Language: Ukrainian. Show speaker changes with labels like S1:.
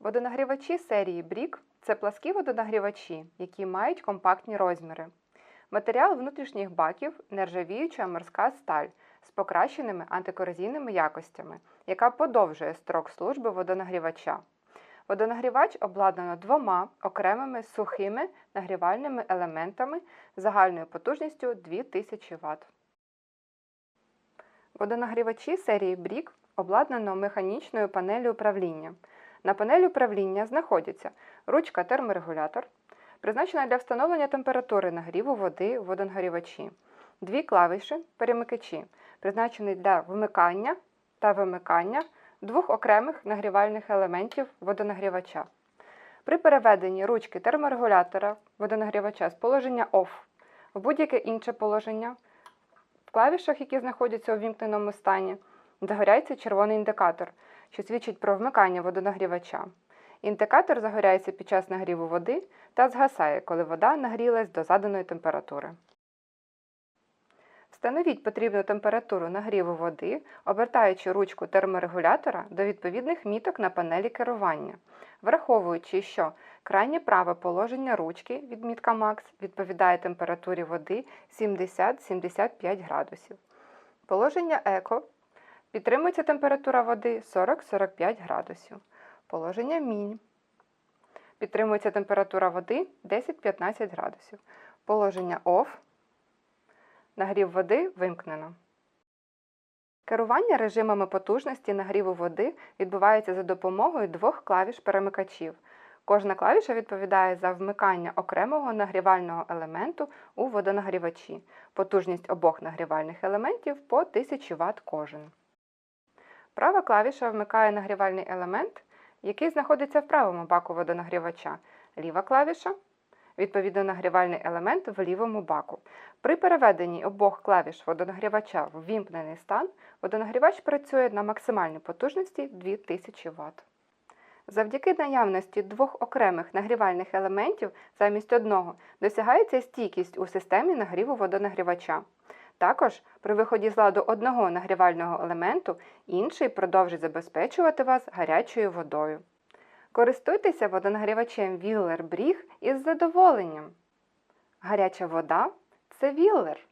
S1: Водонагрівачі серії Брік це пласкі водонагрівачі, які мають компактні розміри. Матеріал внутрішніх баків нержавіюча морська сталь з покращеними антикорозійними якостями, яка подовжує строк служби водонагрівача. Водонагрівач обладнано двома окремими сухими нагрівальними елементами загальною потужністю 2000 Вт. Водонагрівачі серії Брік обладнано механічною панелью управління. На панелі управління знаходяться ручка терморегулятор, призначена для встановлення температури нагріву води в водонагрівачі, дві клавіші перемикачі, призначені для вмикання та вимикання двох окремих нагрівальних елементів водонагрівача. При переведенні ручки терморегулятора водонагрівача з положення OFF в будь-яке інше положення, в клавішах, які знаходяться у вімкненому стані, загоряється червоний індикатор, що свідчить про вмикання водонагрівача. Індикатор загоряється під час нагріву води та згасає, коли вода нагрілась до заданої температури. Встановіть потрібну температуру нагріву води, обертаючи ручку терморегулятора до відповідних міток на панелі керування, враховуючи, що крайнє праве положення ручки, відмітка Max, відповідає температурі води 70-75 градусів. Положення Еко підтримується температура води 40-45 градусів. Положення Мінь. Підтримується температура води 10-15 градусів. Положення OFF. Нагрів води вимкнено. Керування режимами потужності нагріву води відбувається за допомогою двох клавіш перемикачів. Кожна клавіша відповідає за вмикання окремого нагрівального елементу у водонагрівачі. Потужність обох нагрівальних елементів по 1000 Вт кожен. Права клавіша вмикає нагрівальний елемент, який знаходиться в правому баку водонагрівача. Ліва клавіша відповідно нагрівальний елемент в лівому баку. При переведенні обох клавіш водонагрівача в вімкнений стан водонагрівач працює на максимальній потужності 2000 Вт. Завдяки наявності двох окремих нагрівальних елементів замість одного досягається стійкість у системі нагріву водонагрівача. Також при виході з ладу одного нагрівального елементу інший продовжить забезпечувати вас гарячою водою. Користуйтеся водонагрівачем Віллер Бріг із задоволенням. Гаряча вода це Віллер.